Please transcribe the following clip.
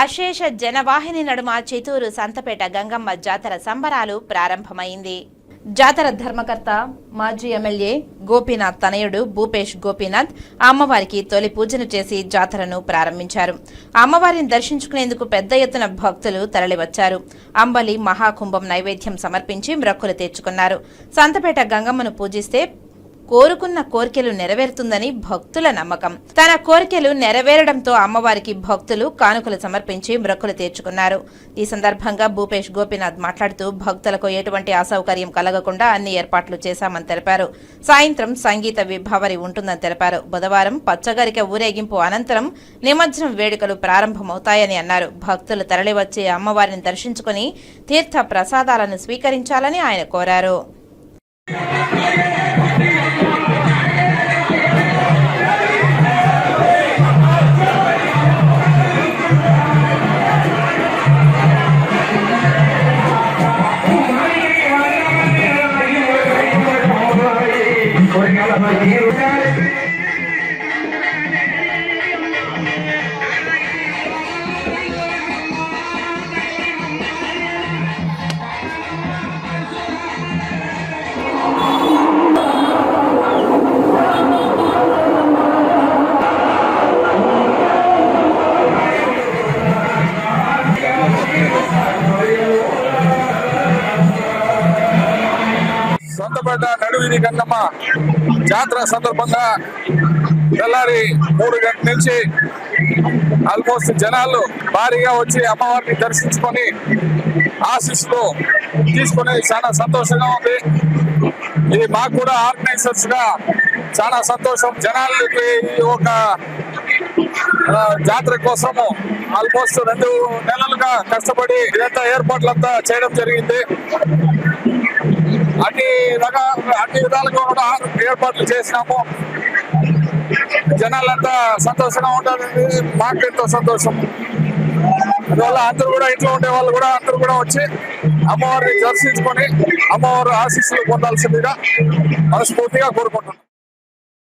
అశేష జనవాహిని నడుమ చిత్తూరు సంతపేట గంగమ్మ జాతర సంబరాలు ప్రారంభమైంది. జాతర ధర్మకర్త మాజీ ఎమ్మెల్యే గోపీనాథ్ తనయుడు భూపేష్ గోపీనాథ్ అమ్మవారికి తొలి పూజను చేసి జాతరను ప్రారంభించారు. అమ్మవారిని దర్శించుకునేందుకు పెద్ద ఎత్తున భక్తులు తరలివచ్చారు. అంబలి మహాకుంభం నైవేద్యం సమర్పించి మ్రక్కులు తెచ్చుకున్నారు సంతపేట గంగమ్మను పూజిస్తే కోరుకున్న కోరికలు నెరవేరుతుందని భక్తుల నమ్మకం. తన కోరికలు నెరవేరడంతో అమ్మవారికి భక్తులు కానుకలు సమర్పించి మ్రక్కులు తీర్చుకున్నారు. ఈ సందర్భంగా భూపేష్ గోపీనాథ్ మాట్లాడుతూ భక్తులకు ఎటువంటి అసౌకర్యం కలగకుండా అన్ని ఏర్పాట్లు చేశామని తెలిపారు. సాయంత్రం సంగీత విభావరి ఉంటుందని తెలిపారు. బుధవారం పచ్చగరిక ఊరేగింపు అనంతరం నిమజ్జనం వేడుకలు ప్రారంభమవుతాయని అన్నారు. భక్తులు తరలివచ్చి అమ్మవారిని దర్శించుకుని తీర్థ ప్రసాదాలను స్వీకరించాలని ఆయన కోరారు. జీవ సొంతపేట నడువిని గంగమ్మ జాతర సందర్భంగా తెల్లారి మూడు గంటల నుంచి ఆల్మోస్ట్ జనాలు భారీగా వచ్చి అమ్మవారిని దర్శించుకొని ఆశీస్సులు తీసుకుని చాలా సంతోషంగా ఉంది. ఇది మాకు కూడా ఆర్గనైజర్స్గా చాలా సంతోషం. జనాలకి ఒక జాతర కోసము ఆల్మోస్ట్ రెండు నెలలుగా కష్టపడి ఇదంతా ఏర్పాట్లంతా చేయడం జరిగింది. అన్ని రకాల అన్ని విధాలుగా కూడా ఏర్పాట్లు చేసినాము. జనాలంతా సంతోషంగా ఉండాలని మాకు ఎంతో సంతోషం. అందువల్ల అందరూ కూడా ఇంట్లో ఉండే వాళ్ళు కూడా అందరూ కూడా వచ్చి అమ్మవారిని దర్శించుకొని అమ్మవారి ఆశీస్సులు పొందాల్సిందిగా మనస్ఫూర్తిగా కోరుకుంటున్నాం.